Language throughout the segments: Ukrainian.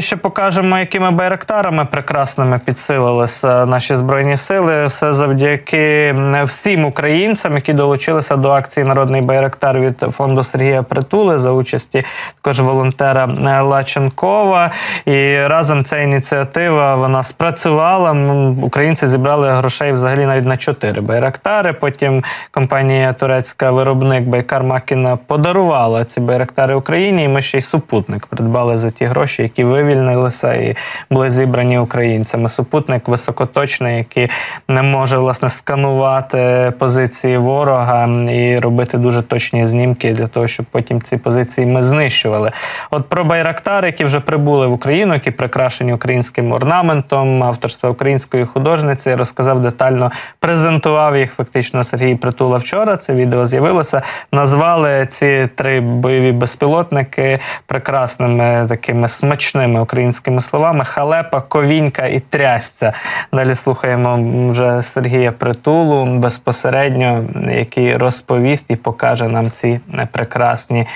Ще покажемо, якими байрактарами прекрасними підсилилися наші збройні сили. Все завдяки всім українцям, які долучилися до акції Народний байрактар від фонду Сергія Притули за участі також волонтера е, Лаченкова. І разом ця ініціатива вона спрацювала. Українці зібрали грошей взагалі навіть на чотири байрактари. Потім компанія турецька виробник Байкар Макіна подарувала ці байрактари Україні. І ми ще й супутник придбали за ті гроші, які вивільнилися і були зібрані українцями. Супутник високоточний, який не може власне сканувати позиції ворога і робити дуже точні знімки для того, щоб потім ці позиції ми знищували. От про байрактари, які вже прибули в Україну, які прикрашені українським орнаментом, авторства української художниці, розказав детально, презентував їх фактично Сергій Притула вчора. Це відео з'явилося. Назвали ці три бойові безпілотники прекрасними такими смачними українськими словами: халепа, ковінька і трясця. Далі слухаємо вже Сергія Притулу безпосередньо, який розповість і покаже нам ці прекрасні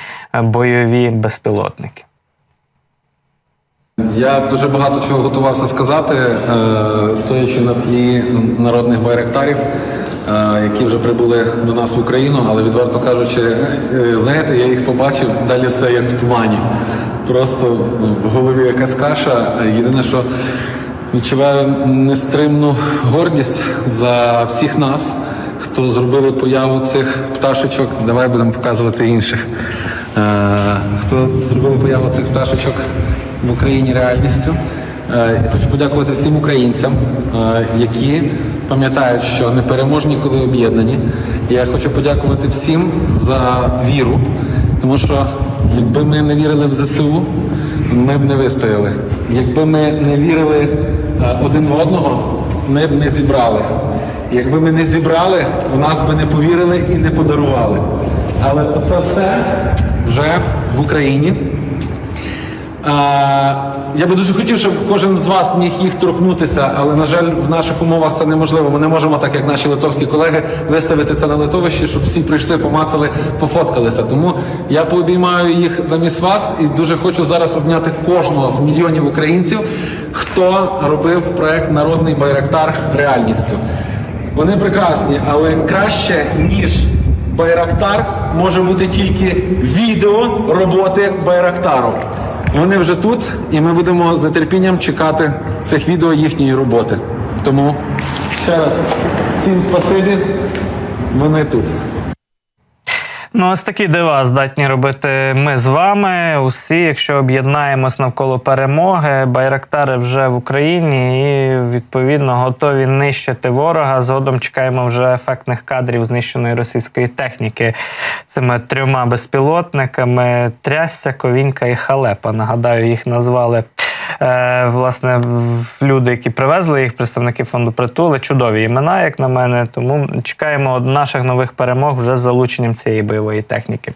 бойові безпілотники. Я дуже багато чого готувався сказати, е, стоячи на тлі народних байрактарів, е, які вже прибули до нас в Україну, але відверто кажучи, е, знаєте, я їх побачив далі все як в тумані. Просто в голові якась каша. Єдине, що відчуваю нестримну гордість за всіх нас, хто зробили появу цих пташечок. Давай будемо показувати інших. Е, Хто зробили появу цих пташечок в Україні реальністю. Е, хочу подякувати всім українцям, е, які пам'ятають, що непереможні, коли об'єднані. Я хочу подякувати всім за віру, тому що якби ми не вірили в ЗСУ, ми б не вистояли. Якби ми не вірили е, один в одного, ми б не зібрали. Якби ми не зібрали, у нас би не повірили і не подарували. Але це все вже в Україні. Я би дуже хотів, щоб кожен з вас міг їх торкнутися, але на жаль, в наших умовах це неможливо. Ми не можемо, так як наші литовські колеги, виставити це на литовищі, щоб всі прийшли, помацали, пофоткалися. Тому я пообіймаю їх замість вас і дуже хочу зараз обняти кожного з мільйонів українців, хто робив проект Народний Байрактар реальністю. Вони прекрасні, але краще ніж Байрактар може бути тільки відео роботи Байрактару. Вони вже тут, і ми будемо з нетерпінням чекати цих відео їхньої роботи. Тому ще раз всім спасибі, вони тут. Ну, ось такі дива здатні робити ми з вами. Усі, якщо об'єднаємось навколо перемоги, байрактари вже в Україні і відповідно готові нищити ворога. Згодом чекаємо вже ефектних кадрів знищеної російської техніки цими трьома безпілотниками: трясся, ковінька і халепа. Нагадаю, їх назвали. Е, власне, люди, які привезли їх, представники фонду притули, чудові імена, як на мене. Тому чекаємо наших нових перемог вже з залученням цієї бойової техніки.